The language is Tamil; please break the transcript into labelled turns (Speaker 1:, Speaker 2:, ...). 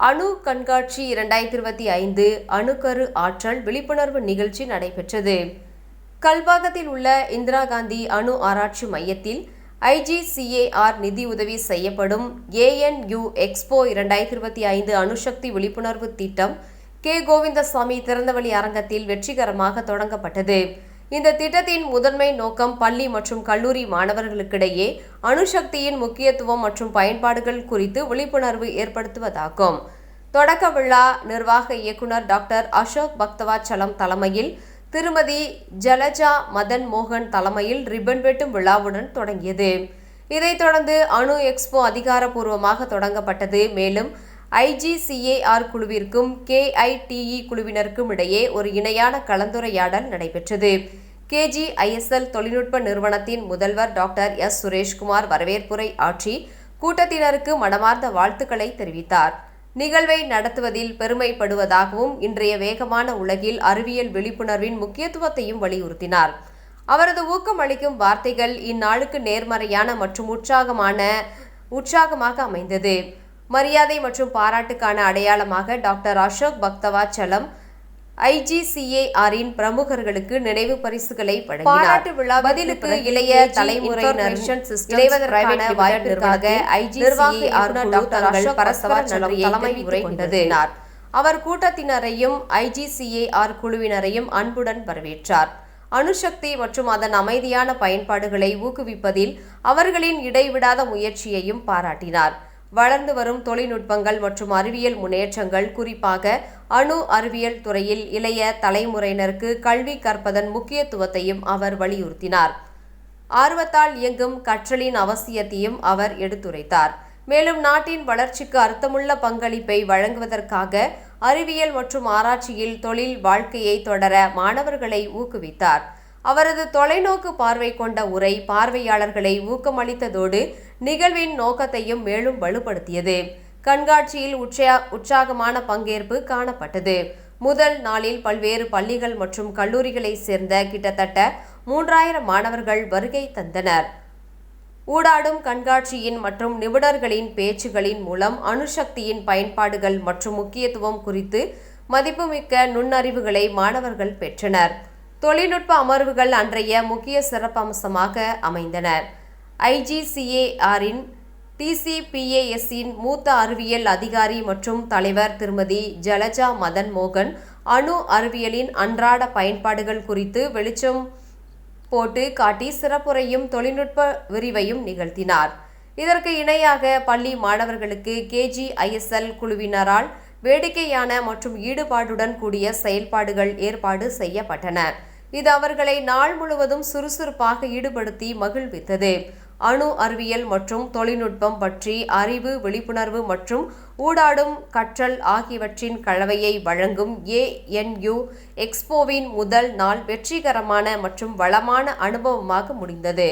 Speaker 1: அணு கண்காட்சி இரண்டாயிரத்தி இருபத்தி ஐந்து அணுக்கரு ஆற்றல் விழிப்புணர்வு நிகழ்ச்சி நடைபெற்றது. கல்பாகத்தில் உள்ள இந்திரா காந்தி அணு ஆராய்ச்சி மையத்தில் ஐஜிசிஏஆர் நிதி உதவி செய்யப்படும் ஏஎன்யூ எக்ஸ்போ இரண்டாயிரத்தி இருபத்தி ஐந்து அணுசக்தி விழிப்புணர்வு திட்டம் கே கோவிந்தசாமி திறந்தவெளி அரங்கத்தில் வெற்றிகரமாக தொடங்கப்பட்டது. இந்த திட்டத்தின் முதன்மை நோக்கம் பள்ளி மற்றும் கல்லூரி மாணவர்களுக்கிடையே அணுசக்தியின் முக்கியத்துவம் மற்றும் பயன்பாடுகள் குறித்து விழிப்புணர்வு ஏற்படுத்துவதாகும். தொடக்க விழா நிர்வாக இயக்குனர் டாக்டர் அசோக் பக்தவாச்சலம் தலைமையில் திருமதி ஜலஜா மதன் மோகன் தலைமையில் ரிப்பன் வெட்டும் விழாவுடன் தொடங்கியது. இதைத் தொடர்ந்து அணு எக்ஸ்போ அதிகாரப்பூர்வமாக தொடங்கப்பட்டது. மேலும் ஐஜிசிஏஆர் குழுவிற்கும் கேஐடிஇ குழுவினருக்கும் இடையே ஒரு இணையான கலந்துரையாடல் நடைபெற்றது. கேஜிஐஎஸ்எல் தொழில்நுட்ப நிறுவனத்தின் முதல்வர் டாக்டர் எஸ் சுரேஷ்குமார் வரவேற்புரை ஆற்றி கூட்டத்தினருக்கு மனமார்ந்த வாழ்த்துக்களை தெரிவித்தார். நிகழ்வை நடத்துவதில் பெருமைப்படுவதாகவும் இன்றைய வேகமான உலகில் அறிவியல் விழிப்புணர்வின் முக்கியத்துவத்தையும் வலியுறுத்தினார். அவரது ஊக்கமளிக்கும் வார்த்தைகள் இந்நாளுக்கு நேர்மறையான மற்றும் உற்சாகமான உற்சாகமாக அமைந்தது. மரியாதை மற்றும் பாராட்டுக்கான அடையாளமாக டாக்டர் அசோக் பக்தவாச்சலம் ஐஜிசிஏஆரின் பிரமுகர்களுக்கு நினைவு பரிசுகளை பாராட்டு விழா பதிலுக்கு இளைய தலைமுறையினர் இணைவதற்கான வாய்ப்பிற்காக ஐஜிசிஏஆர் டாக்டர் அசோக் பரஸ்பர தலைமை உரை கொண்டது அவர் கூட்டத்தினரையும் ஐஜிசிஏஆர் குழுவினரையும் அன்புடன் வரவேற்றார். அணுசக்தி மற்றும் அதன் அமைதியான பயன்பாடுகளை ஊக்குவிப்பதில் அவர்களின் இடைவிடாத முயற்சியையும் பாராட்டினார். வளர்ந்து வரும் தொழில்நுட்பங்கள் மற்றும் அறிவியல் முன்னேற்றங்கள் குறிப்பாக அணு அறிவியல் துறையில் இளைய தலைமுறையினருக்கு கல்வி கற்பதன் முக்கியத்துவத்தையும் அவர் வலியுறுத்தினார். ஆர்வத்தால் இயங்கும் கற்றலின் அவசியத்தையும் அவர் எடுத்துரைத்தார். மேலும் நாட்டின் வளர்ச்சிக்கு அர்த்தமுள்ள பங்களிப்பை வழங்குவதற்காக அறிவியல் மற்றும் ஆராய்ச்சியில் தொழில் வாழ்க்கையை தொடர மாணவர்களை ஊக்குவித்தார். அவரது தொலைநோக்கு பார்வை கொண்ட உரை பார்வையாளர்களை ஊக்கமளித்ததோடு நிகழ்வின் நோக்கத்தையும் மேலும் வலுப்படுத்தியது. கண்காட்சியில் உற்சா உற்சாகமான பங்கேற்பு காணப்பட்டது. முதல் நாளில் பல்வேறு பள்ளிகள் மற்றும் கல்லூரிகளைச் சேர்ந்த கிட்டத்தட்ட மூன்றாயிரம் மாணவர்கள் வருகை தந்தனர். ஊடாடும் கண்காட்சியின் மற்றும் நிபுணர்களின் பேச்சுகளின் மூலம் அணுசக்தியின் பயன்பாடுகள் மற்றும் முக்கியத்துவம் குறித்து மதிப்புமிக்க நுண்ணறிவுகளை மாணவர்கள் பெற்றனர். தொழில்நுட்ப அமர்வுகள் அன்றைய முக்கிய சிறப்பம்சமாக அமைந்தன. ஐஜிசிஏஆரின் டிசிபிஏஎஸ்இன் மூத்த அறிவியல் அதிகாரி மற்றும் தலைவர் திருமதி ஜலஜா மதன் மோகன் அணு அறிவியலின் அன்றாட பயன்பாடுகள் குறித்து வெளிச்சம் போட்டு காட்டி சிறப்புரையும் தொழில்நுட்ப விரிவையும் நிகழ்த்தினார். இதற்கு இணையாக பள்ளி மாணவர்களுக்கு கேஜிஐஎஸ்எல் குழுவினரால் வேடிக்கையான மற்றும் ஈடுபாடுடன் கூடிய செயல்பாடுகள் ஏற்பாடு செய்யப்பட்டன. இது அவர்களை நாள் முழுவதும் சுறுசுறுப்பாக ஈடுபடுத்தி மகிழ்வித்தது. அணு அறிவியல் மற்றும் தொழில்நுட்பம் பற்றி அறிவு விழிப்புணர்வு மற்றும் ஊடாடும் கற்றல் ஆகியவற்றின் கலவையை வழங்கும் ஏஎன்யு எக்ஸ்போவின் முதல் நாள் வெற்றிகரமான மற்றும் வளமான அனுபவமாக முடிந்தது.